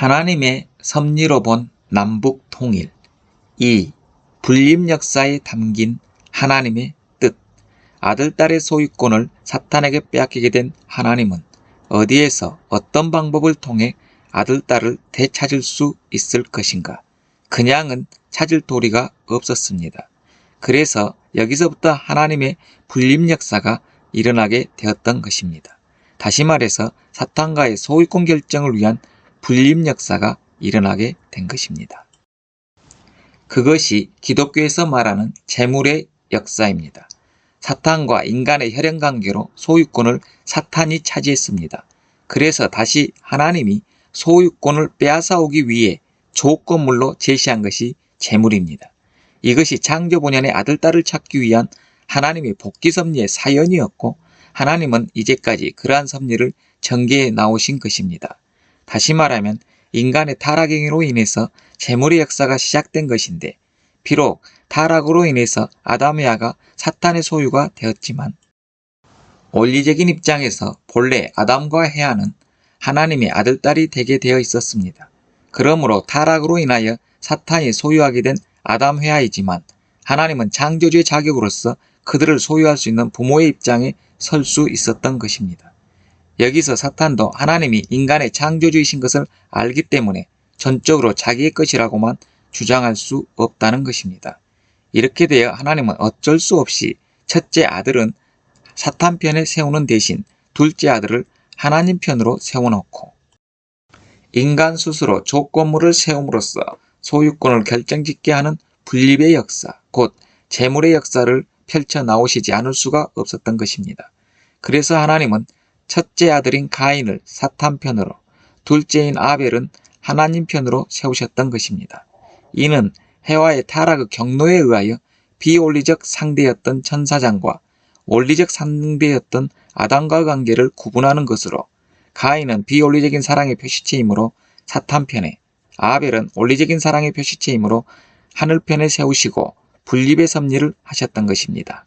하나님의 섭리로 본 남북 통일. 2. 분립 역사에 담긴 하나님의 뜻. 아들, 딸의 소유권을 사탄에게 빼앗기게 된 하나님은 어디에서 어떤 방법을 통해 아들, 딸을 되찾을 수 있을 것인가? 그냥은 찾을 도리가 없었습니다. 그래서 여기서부터 하나님의 분립 역사가 일어나게 되었던 것입니다. 다시 말해서 사탄과의 소유권 결정을 위한 분립 역사가 일어나게 된 것입니다. 그것이 기독교에서 말하는 재물의 역사입니다. 사탄과 인간의 혈연 관계로 소유권을 사탄이 차지했습니다. 그래서 다시 하나님이 소유권을 빼앗아 오기 위해 조건물로 제시한 것이 재물입니다. 이것이 창조 본연의 아들, 딸을 찾기 위한 하나님의 복귀 섭리의 사연이었고 하나님은 이제까지 그러한 섭리를 전개해 나오신 것입니다. 다시 말하면 인간의 타락행위로 인해서 재물의 역사가 시작된 것인데 비록 타락으로 인해서 아담의아가 사탄의 소유가 되었지만 원리적인 입장에서 본래 아담과 해아는 하나님의 아들딸이 되게 되어 있었습니다. 그러므로 타락으로 인하여 사탄이 소유하게 된 아담 회아이지만 하나님은 창조주의 자격으로서 그들을 소유할 수 있는 부모의 입장에 설 수 있었던 것입니다. 여기서 사탄도 하나님이 인간의 창조주이신 것을 알기 때문에 전적으로 자기의 것이라고만 주장할 수 없다는 것입니다. 이렇게 되어 하나님은 어쩔 수 없이 첫째 아들은 사탄 편에 세우는 대신 둘째 아들을 하나님 편으로 세워놓고 인간 스스로 조건물을 세움으로써 소유권을 결정짓게 하는 분립의 역사, 곧 재물의 역사를 펼쳐 나오시지 않을 수가 없었던 것입니다. 그래서 하나님은 첫째 아들인 가인을 사탄 편으로, 둘째인 아벨은 하나님 편으로 세우셨던 것입니다. 이는 해와의 타락의 경로에 의하여 비원리적 상대였던 천사장과 원리적 상대였던 아담과 관계를 구분하는 것으로 가인은 비원리적인 사랑의 표시체이므로 사탄 편에 아벨은 원리적인 사랑의 표시체이므로 하늘 편에 세우시고 분립의 섭리를 하셨던 것입니다.